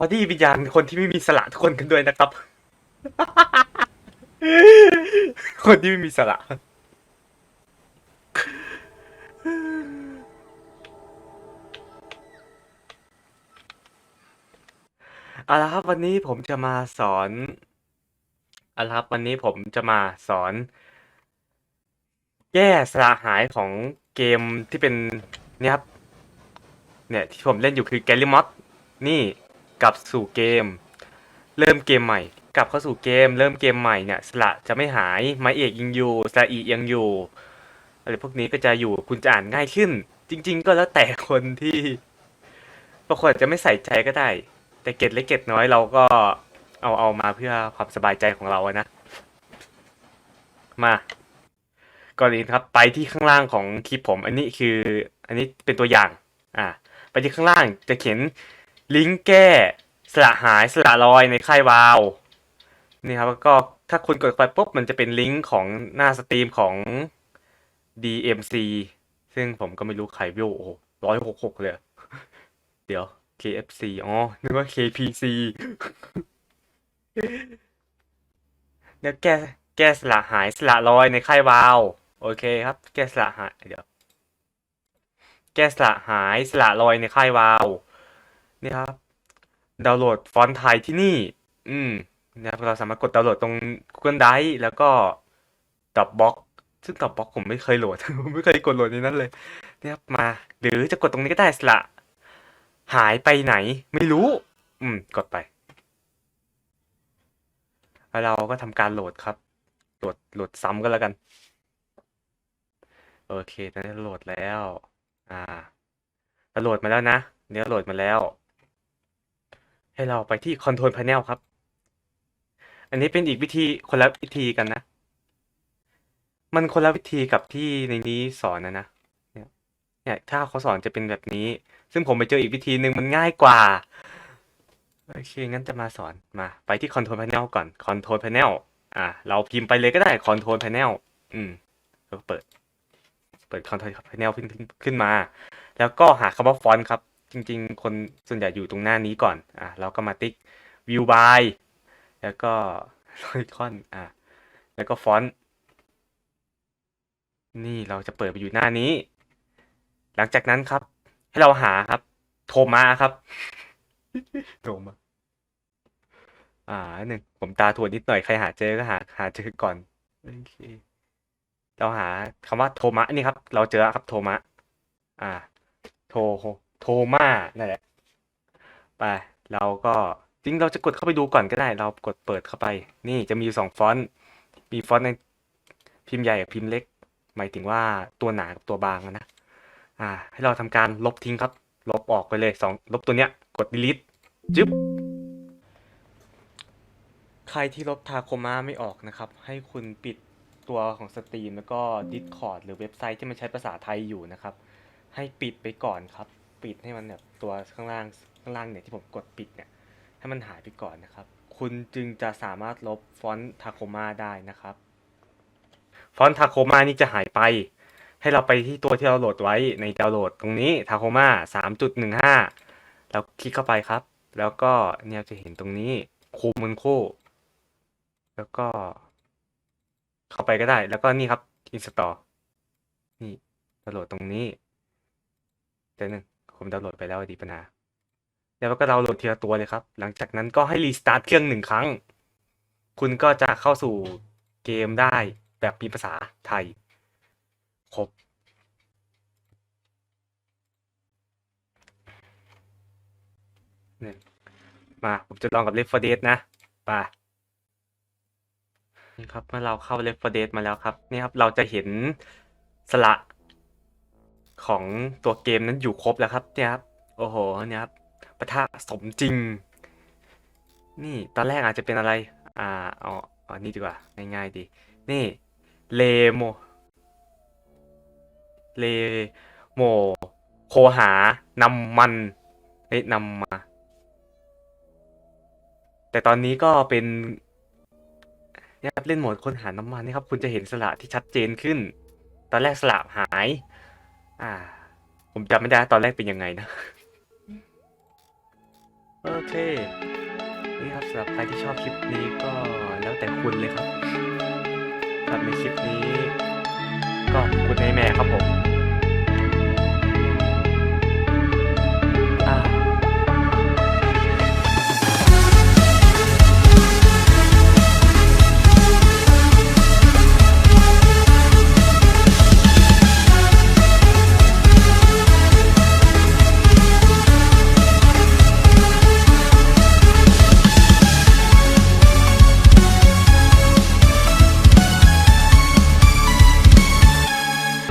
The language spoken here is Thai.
พอดีวิญญาณคนที่ไม่มีสละทุกคนกันด้วยนะครับ คนที่ไม่มีสละ เอาละครับวันนี้ผมจะมาสอนเอาละครับวันนี้ผมจะมาสอน แก้สลาหายของเกมที่เป็นเนี่ยครับ เนี่ยที่ผมเล่นอยู่คือแกลิมอ d นี่ กลับสู่เกม เริ่มเกมใหม่ กลับเข้าสู่เกม เริ่มเกมใหม่เนี่ยสระจะไม่หายไม้เอกยังอยู่สระอียังอยู่อะไรพวกนี้ก็จะอยู่คุณจะอ่านง่ายขึ้น จริง ๆ ก็แล้วแต่คนที่บางคนอาจจะไม่ใส่ใจก็ได้ แต่เก็ดเล็กเก็ดน้อยเราก็เอาเอามาเพื่อความสบายใจของเราอะนะ มาก่อนอื่นครับ ไปที่ข้างล่างของคลิปผม อันนี้คือ อันนี้เป็นตัวอย่าง อ่า ไปที่ข้างล่างจะเขียน ลิงก์แก้ สละหายสละลอยในค่ายวาวนี่ครับก็ถ้าคุณกดไปปุ๊บมันจะเป็นลิงก์ของหน้าสตรีมของ DMC ซึ่งผมก็ไม่รู้ใครวิวโอ้ร้อยหกหกเลย เดี๋ยว KFC อ๋อ นึกว่า KPC แล้วแก้แก้สละหายสละลอยในค่ายวาว โอเคครับ แก้สละหายเดี๋ยว แก้สละหายสละลอยในค่ายวาว นี่ครับ ดาวน์โหลดฟอนต์ไทยที่นี่ อืมนะครับเราสามารถกดดาวน์โหลดตรง Google Drive แล้วก็ Dropbox ซึ่ง Dropbox ผมไม่เคยโหลด ผมไม่เคยกดโหลดในนั้นเลยนะครับมา หรือจะกดตรงนี้ก็ได้สละ หายไปไหน ไม่รู้ อืม กดไปแล้วเราก็ทำการโหลดครับ โหลดโหลดซ้ำก็แล้วกัน โอเคตอนนี้โหลดแล้ว อ่าเราโหลดมาแล้วนะ เนี่ยโหลดมาแล้ว ให้เราไปที่ Control Panel ครับ อันนี้เป็นอีกวิธีคนละวิธีกันนะ มันคนละวิธีกับที่ในนี้สอนนะนะเนี่ยเนี่ย ถ้าเขาสอนจะเป็นแบบนี้ ซึ่งผมไปเจออีกวิธีหนึ่งมันง่ายกว่า โอเค งั้นจะมาสอน มา ไปที่ Control Panel ก่อน Control Panel อ่าเราพิมพ์ไปเลยก็ได้ Control Panel อืมแล้วเปิด เปิด Control Panel ขึ้นขึ้นมา แล้วก็หาคำว่าฟอนต์ครับ จริง ๆ คนส่วนใหญ่อยู่ตรงหน้านี้ก่อน อ่าเราก็มาติ๊ก View by แล้วก็ไอคอนอ่าแล้วก็ฟอนต์นี่เราจะเปิดไปอยู่หน้านี้ หลังจากนั้นครับ ให้เราหาครับ โทรมาครับโทรมาอ่าหนึ่งผมตาถั่วนิดหน่อยใครหาเจอก็หาหาเจอก่อนโอเคเราหาคำว่าโทมะนี่ครับ เราเจอแล้วครับโทมะ อ่า โท โทมานั่นแหละ ไป เราก็จริงเราจะกดเข้าไปดูก่อนก็ได้ เรากดเปิดเข้าไป นี่จะมีสองฟอนต์ มีฟอนต์ในพิมพ์ใหญ่กับพิมพ์เล็ก หมายถึงว่าตัวหนากับตัวบางนะ อ่า ให้เราทำการลบทิ้งครับ ลบออกไปเลยสองลบตัวเนี้ย กด delete จึ๊บ ใครที่ลบทาโคมาไม่ออกนะครับ ให้คุณปิดตัวของสตรีมแล้วก็ Discord หรือเว็บไซต์ที่มันใช้ภาษาไทยอยู่นะครับ ให้ปิดไปก่อนครับ ปิดให้มันแบบตัวข้างล่างข้างล่างเนี่ยที่ผมกดปิดเนี่ยให้มันหายไปก่อนนะครับ คุณจึงจะสามารถลบฟอนต์ทาโคมาได้นะครับ ฟอนต์ทาโคมานี่จะหายไป ให้เราไปที่ตัวที่เราโหลดไว้ในดาวน์โหลดตรงนี้ทาโคมาสามจุดหนึ่งห้าเราคลิกเข้าไปครับ แล้วก็เนี่ยจะเห็นตรงนี้คูมันโคแล้วก็ เข้าไปก็ได้ แล้วก็นี่ครับ install นี่ดาวน์โหลดตรงนี้เดี๋ยวหนึง ผมดาวน์โหลดไปแล้วดีปัญหา แล้วก็ดาวน์โหลดทีละตัวเลยครับ หลังจากนั้นก็ให้รีสตาร์ทเครื่องหนึ่งครั้ง คุณก็จะเข้าสู่เกมได้แบบมีภาษาไทย ครบเนี่ยมาผมจะลองกับ Left 4 Dead นะไปนี่ครับเมื่อเราเข้า Left 4 Dead มาแล้วครับ นี่ครับเราจะเห็นสละ ของตัวเกมนั้นอยู่ครบแล้วครับเนี่ยครับโอ้โหเนี่ยครับปะทะสมจริง นี่ตอนแรกอาจจะเป็นอะไร อ่าเอาเอาอันนี้ดีกว่าง่ายๆดี นี่เลโมเลโมโคหานำมันเอ้ยนำมา แต่ตอนนี้ก็เป็นเนี่ยครับเล่นโหมดค้นหาน้ำมันนี่ครับ คุณจะเห็นสละที่ชัดเจนขึ้น ตอนแรกสละหาย อ่า ผมจำไม่ได้ตอนแรกเป็นยังไงนะ โอเค นี่ครับสำหรับใครที่ชอบคลิปนี้ก็แล้วแต่คุณเลยครับสำหรับในคลิปนี้